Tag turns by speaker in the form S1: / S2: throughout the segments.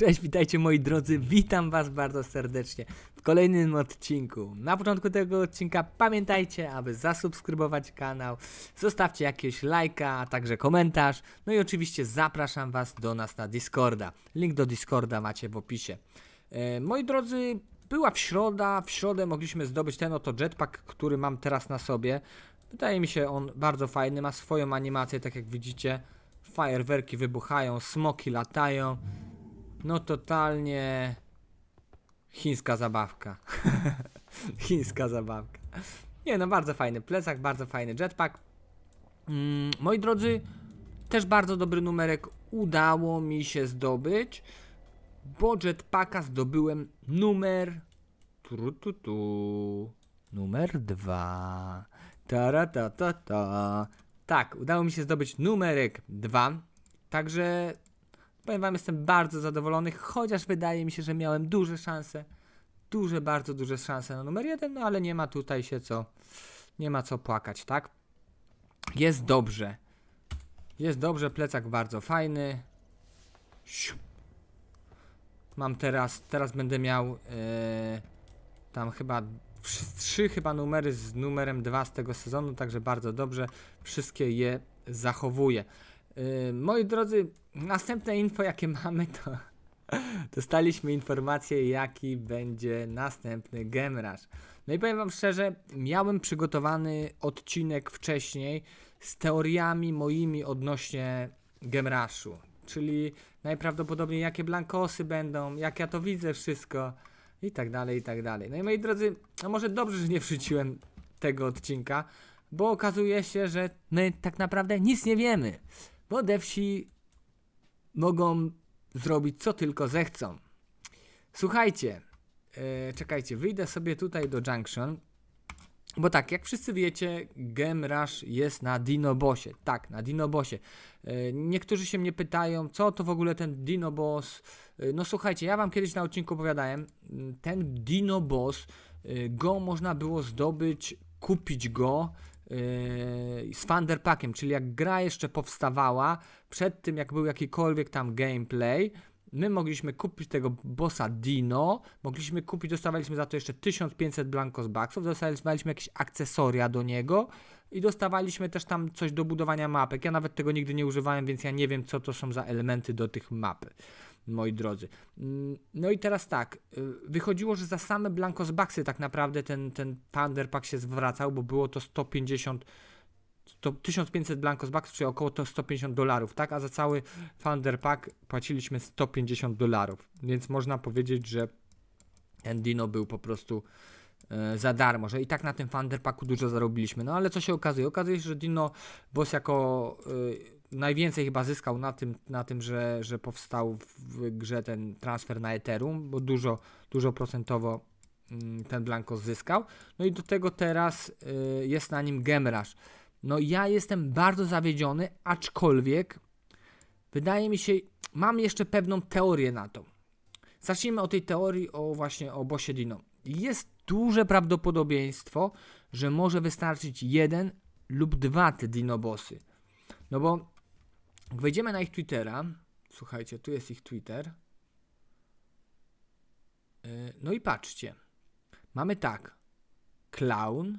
S1: Cześć, witajcie moi drodzy, witam was bardzo serdecznie w kolejnym odcinku. Na początku tego odcinka pamiętajcie, aby zasubskrybować kanał, zostawcie jakiegoś lajka, a także komentarz, no i oczywiście zapraszam was do nas na Discorda. Link do Discorda macie w opisie. E, moi drodzy, była w środa, w środę mogliśmy zdobyć ten oto jetpack, który mam teraz na sobie. Wydaje mi się on bardzo fajny, ma swoją animację, tak jak widzicie. Fajerwerki wybuchają, smoki latają. No totalnie chińska zabawka. chińska zabawka. Nie no, bardzo fajny plecak, bardzo fajny jetpack. Mm, moi drodzy, też bardzo dobry numerek udało mi się zdobyć, bo jetpacka zdobyłem numer tu, tu, tu, numer dwa. Tara, ta, ta, ta. Tak, udało mi się zdobyć numerek 2. Także powiem wam, jestem bardzo zadowolony, chociaż wydaje mi się, że miałem duże szanse. Duże, bardzo duże szanse na numer 1, no ale nie ma tutaj się co. Nie ma co płakać, tak? Jest dobrze. Jest dobrze, plecak bardzo fajny. Mam teraz, teraz będę miał e, tam chyba trzy chyba numery z numerem 2 z tego sezonu, także bardzo dobrze. Wszystkie je zachowuję. Yy, moi drodzy, następne info jakie mamy to dostaliśmy informację jaki będzie następny Gemrush. No i powiem wam szczerze, miałem przygotowany odcinek wcześniej z teoriami moimi odnośnie Gemrushu, czyli najprawdopodobniej jakie blankosy będą, jak ja to widzę wszystko i tak dalej, i tak dalej. No i moi drodzy, no może dobrze, że nie wrzuciłem tego odcinka, bo okazuje się, że my tak naprawdę nic nie wiemy, bo devsi mogą zrobić co tylko zechcą. Słuchajcie, e, czekajcie, wyjdę sobie tutaj do Junction, bo tak, jak wszyscy wiecie, Game Rush jest na Dinobosie. Tak, na Dinobosie. E, Niektórzy się mnie pytają, co to w ogóle ten Dinobos. E, No słuchajcie, ja wam kiedyś na odcinku opowiadałem, m, ten Dinobos, e, go można było zdobyć, kupić go z Thunderpackiem, czyli jak gra jeszcze powstawała, przed tym jak był jakikolwiek tam gameplay, My mogliśmy kupić tego bossa Dino, mogliśmy kupić, dostawaliśmy za to jeszcze 1500 Blancos Bucksów, dostawaliśmy jakieś akcesoria do niego i dostawaliśmy też tam coś do budowania mapek. Ja nawet tego nigdy nie używałem, więc ja nie wiem, co to są za elementy do tych map, moi drodzy. Mm, No i teraz tak, y, wychodziło, że za same Blancos Bucksy tak naprawdę ten, ten Thunder Pack się zwracał, bo było to 150 to 1500 Blancos Bucks, czyli około to 150 dolarów, tak? A za cały Thunder Pack płaciliśmy 150 dolarów. Więc można powiedzieć, że ten Dino był po prostu e, za darmo, że i tak na tym Thunder Packu dużo zarobiliśmy. No ale co się okazuje? Okazuje się, że Dino Boss jako e, najwięcej chyba zyskał na tym, na tym że, że powstał w grze ten transfer na Ethereum, bo dużo, dużo procentowo mm, ten Blancos zyskał. No i do tego teraz e, jest na nim Gemrush. No ja jestem bardzo zawiedziony, aczkolwiek wydaje mi się, mam jeszcze pewną teorię na to. Zacznijmy od tej teorii o właśnie o bossie Dino. Jest duże prawdopodobieństwo, że może wystarczyć jeden lub dwa te Dino bossy. No bo wejdziemy na ich Twittera, słuchajcie, tu jest ich Twitter. Yy, No i patrzcie. Mamy tak. Clown,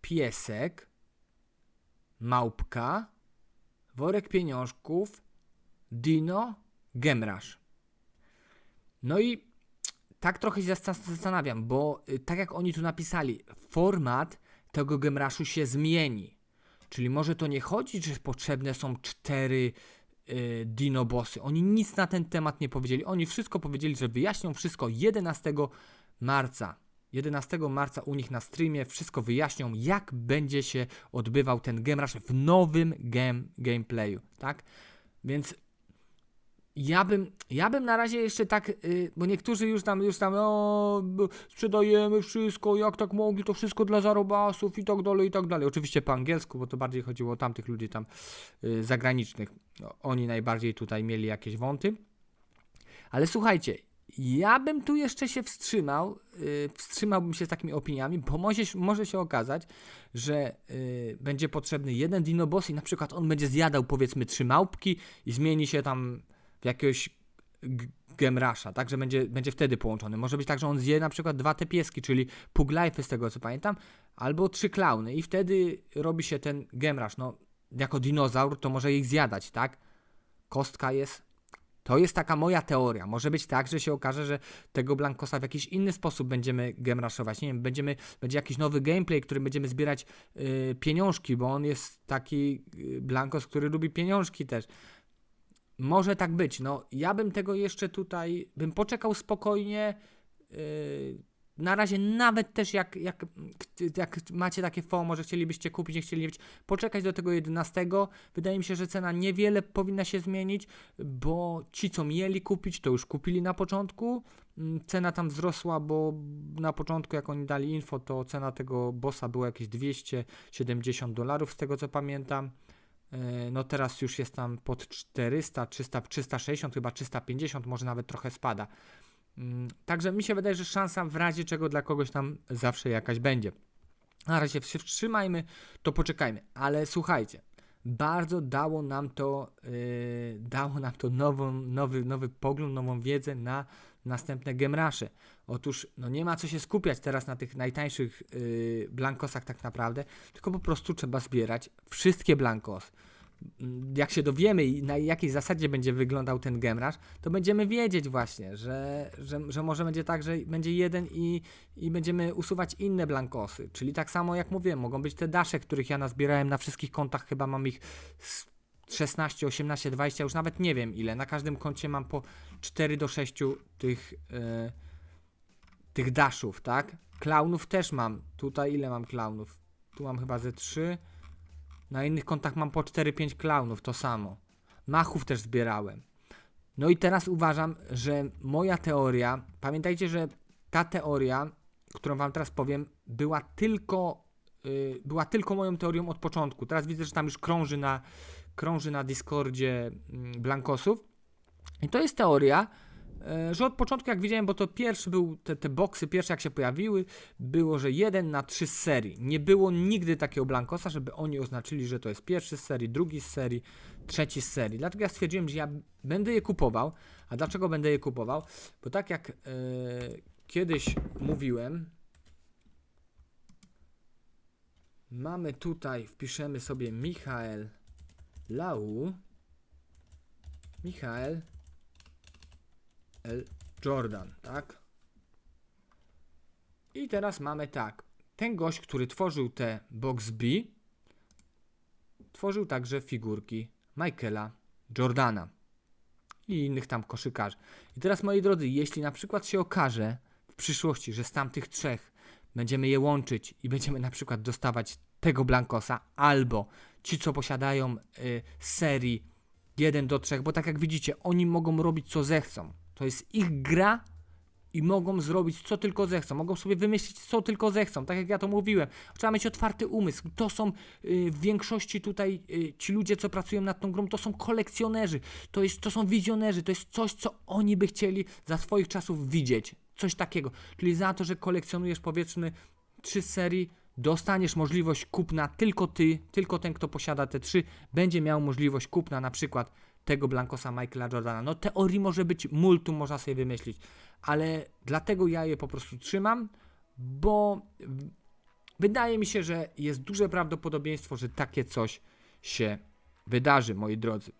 S1: piesek, małpka, worek pieniążków, dino, gemrasz. No i tak trochę się zastan- zastanawiam, bo y, tak jak oni tu napisali, format tego gemraszu się zmieni. Czyli może to nie chodzi, że potrzebne są cztery y, dino bossy. Oni nic na ten temat nie powiedzieli. Oni wszystko powiedzieli, że wyjaśnią wszystko 11 marca. 11 marca u nich na streamie wszystko wyjaśnią, jak będzie się odbywał ten game rush w nowym game, gameplayu, tak? Więc bym, ja bym na razie jeszcze tak, y, bo niektórzy już tam, już tam, o, sprzedajemy wszystko, jak tak mogli, to wszystko dla zarobasów i tak dalej, i tak dalej. Oczywiście po angielsku, bo to bardziej chodziło o tamtych ludzi tam y, zagranicznych. No, oni najbardziej tutaj mieli jakieś wąty. Ale słuchajcie, ja bym tu jeszcze się wstrzymał, yy, wstrzymałbym się z takimi opiniami, bo może, może się okazać, że będzie potrzebny jeden dinoboss i na przykład on będzie zjadał powiedzmy trzy małpki i zmieni się tam w jakiegoś g- Gemrasha, tak, że będzie, będzie wtedy połączony. Może być tak, że on zje na przykład dwa te pieski, czyli Pug Life z tego co pamiętam, albo trzy klauny i wtedy robi się ten Gemrash. No, jako dinozaur to może ich zjadać, tak? Kostka jest. To jest taka moja teoria. Może być tak, że się okaże, że tego Blankosa w jakiś inny sposób będziemy gemraszować. Nie wiem, będziemy, będzie jakiś nowy gameplay, który będziemy zbierać y, pieniążki, bo on jest taki y, Blankos, który lubi pieniążki też. Może tak być. No, ja bym tego jeszcze tutaj, bym poczekał spokojnie. Yy, na razie nawet też jak, jak, jak macie takie FOMO, że chcielibyście kupić, nie chcieli mieć, poczekać do tego 11. Wydaje mi się, że cena niewiele powinna się zmienić, bo ci, co mieli kupić, to już kupili na początku. Mm, Cena tam wzrosła, bo na początku, jak oni dali info, to cena tego bossa była jakieś 270 dolarów, z tego co pamiętam. E, No teraz już jest tam pod 400, 300, 360, chyba 350, może nawet trochę spada. Mm, Także mi się wydaje, że szansa w razie czego dla kogoś tam zawsze jakaś będzie. Na razie się wstrzymajmy, to poczekajmy. Ale słuchajcie, bardzo dało nam to, yy, dało nam to nową, nowy, nowy pogląd, nową wiedzę na następne gemrasze. Otóż no nie ma co się skupiać teraz na tych najtańszych yy, blankosach tak naprawdę, tylko po prostu trzeba zbierać wszystkie blankos. Mm, Jak się dowiemy na jakiej zasadzie będzie wyglądał ten gemraż, to będziemy wiedzieć właśnie, że, że, że może będzie tak, że będzie jeden i, i będziemy usuwać inne blankosy. Czyli tak samo jak mówiłem, mogą być te dasze, których ja nazbierałem na wszystkich kontach, chyba mam ich z 16, 18, 20, już nawet nie wiem ile. Na każdym koncie mam po 4 do 6 tych, e, tych daszów, tak? Klaunów też mam. Tutaj ile mam klaunów? Tu mam chyba ze 3. Na innych kontach mam po 4-5 klaunów, to samo. Machów też zbierałem. No i teraz uważam, że moja teoria, pamiętajcie, że ta teoria, którą wam teraz powiem, była tylko, yy, była tylko moją teorią od początku. Teraz widzę, że tam już krąży na, krąży na Discordzie mm, Blankosów. I to jest teoria, że od początku jak widziałem, bo to pierwszy był, te, te boksy pierwsze jak się pojawiły, było, że jeden na trzy serii. Nie było nigdy takiego Blankosa, żeby oni oznaczyli, że to jest pierwszy z serii, drugi z serii, trzeci z serii. Dlatego ja stwierdziłem, że ja będę je kupował. A dlaczego będę je kupował? Bo tak jak e, kiedyś mówiłem, mamy tutaj, wpiszemy sobie Michael Lau. Michael L. Jordan, tak? I teraz mamy tak. Ten gość, który tworzył te Box B, tworzył także figurki Michaela Jordana i innych tam koszykarzy. I teraz, moi drodzy, jeśli na przykład się okaże w przyszłości, że z tamtych trzech będziemy je łączyć i będziemy na przykład dostawać tego Blankosa, albo ci, co posiadają y, serii 1 do 3, bo tak jak widzicie, oni mogą robić co zechcą. To jest ich gra i mogą zrobić co tylko zechcą. Mogą sobie wymyślić co tylko zechcą, tak jak ja to mówiłem. Trzeba mieć otwarty umysł. To są y, w większości tutaj y, ci ludzie, co pracują nad tą grą, to są kolekcjonerzy, to, jest, to są wizjonerzy, to jest coś, co oni by chcieli za swoich czasów widzieć. Coś takiego. Czyli za to, że kolekcjonujesz powiedzmy trzy serii, dostaniesz możliwość kupna tylko ty, tylko ten, kto posiada te trzy, będzie miał możliwość kupna na przykład tego Blankosa Michaela Jordana. No teorii może być multum, można sobie wymyślić, ale dlatego ja je po prostu trzymam, bo wydaje mi się, że jest duże prawdopodobieństwo, że takie coś się wydarzy, moi drodzy.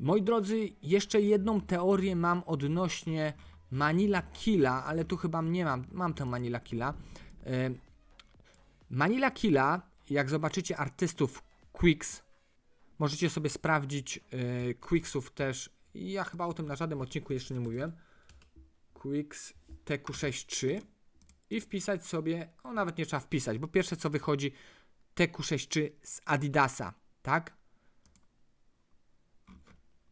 S1: Moi drodzy, jeszcze jedną teorię mam odnośnie Manila Killa, ale tu chyba nie mam, mam tę Manila Killa. Manila Killa, jak zobaczycie artystów Quicks, możecie sobie sprawdzić e, Quicksów też. Ja chyba o tym na żadnym odcinku jeszcze nie mówiłem. Quicks TQ63 i wpisać sobie, o nawet nie trzeba wpisać, bo pierwsze co wychodzi TQ63 z Adidasa, tak?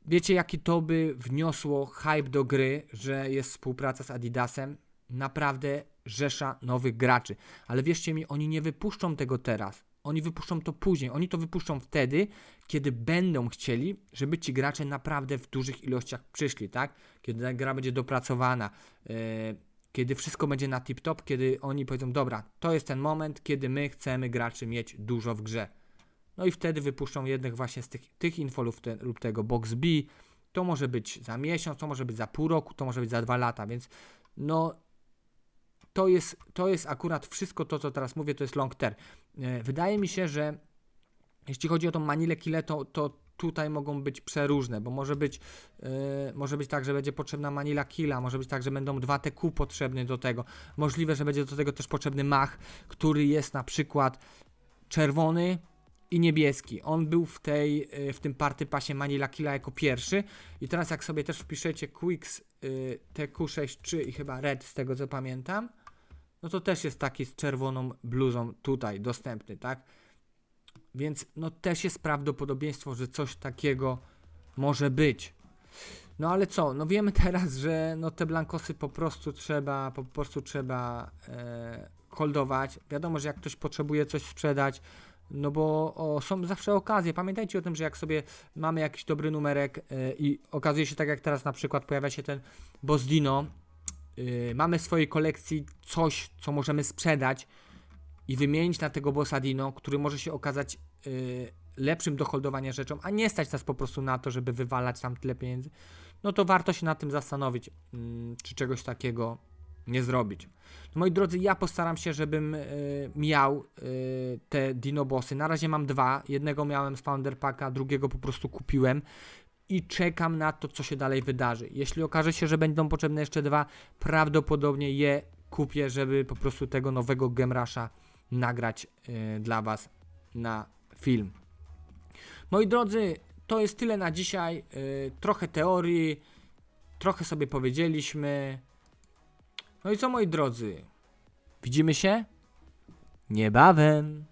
S1: Wiecie jaki to by wniosło hype do gry, że jest współpraca z Adidasem? Naprawdę rzesza nowych graczy. Ale wierzcie mi, oni nie wypuszczą tego teraz. Oni wypuszczą to później. Oni to wypuszczą wtedy, kiedy będą chcieli, żeby ci gracze naprawdę w dużych ilościach przyszli, tak? Kiedy ta gra będzie dopracowana, e, kiedy wszystko będzie na tip-top, kiedy oni powiedzą, dobra, to jest ten moment, kiedy my chcemy graczy mieć dużo w grze. No i wtedy wypuszczą jednych właśnie z tych, tych info te, lub tego Box B. to może być za miesiąc, to może być za pół roku, to może być za dwa lata, więc no to jest, to jest akurat wszystko to, co teraz mówię, to jest long term. E, Wydaje mi się, że jeśli chodzi o tą Manilę Kile, to, to tutaj mogą być przeróżne, bo może być, e, może być tak, że będzie potrzebna Manila Killa, może być tak, że będą dwa TQ potrzebne do tego. Możliwe, że będzie do tego też potrzebny mach, który jest na przykład czerwony i niebieski. On był w, tej, e, w tym party pasie Manila Killa jako pierwszy i teraz jak sobie też wpiszecie Quicks y, TQ63 i chyba Red z tego co pamiętam, no to też jest taki z czerwoną bluzą tutaj dostępny, tak? Więc no też jest prawdopodobieństwo, że coś takiego może być. No ale co, no wiemy teraz, że no te blankosy po prostu trzeba, po prostu trzeba e, holdować. Wiadomo, że jak ktoś potrzebuje coś sprzedać, no bo o, są zawsze okazje. Pamiętajcie o tym, że jak sobie mamy jakiś dobry numerek e, i okazuje się tak jak teraz na przykład pojawia się ten Bozdino, y, mamy w swojej kolekcji coś, co możemy sprzedać i wymienić na tego Bossadino, który może się okazać y, lepszym do holdowania rzeczą, a nie stać nas po prostu na to, żeby wywalać tam tyle pieniędzy, no to warto się nad tym zastanowić, mm, czy czegoś takiego nie zrobić. No moi drodzy, ja postaram się, żebym y, miał y, te Dinobossy. Na razie mam dwa. Jednego miałem z Founder Packa, drugiego po prostu kupiłem i czekam na to, co się dalej wydarzy. Jeśli okaże się, że będą potrzebne jeszcze dwa, prawdopodobnie je kupię, żeby po prostu tego nowego Gemrasha nagrać y, dla Was na film. Moi drodzy, to jest tyle na dzisiaj. Y, trochę teorii, trochę sobie powiedzieliśmy. No i co moi drodzy? Widzimy się niebawem.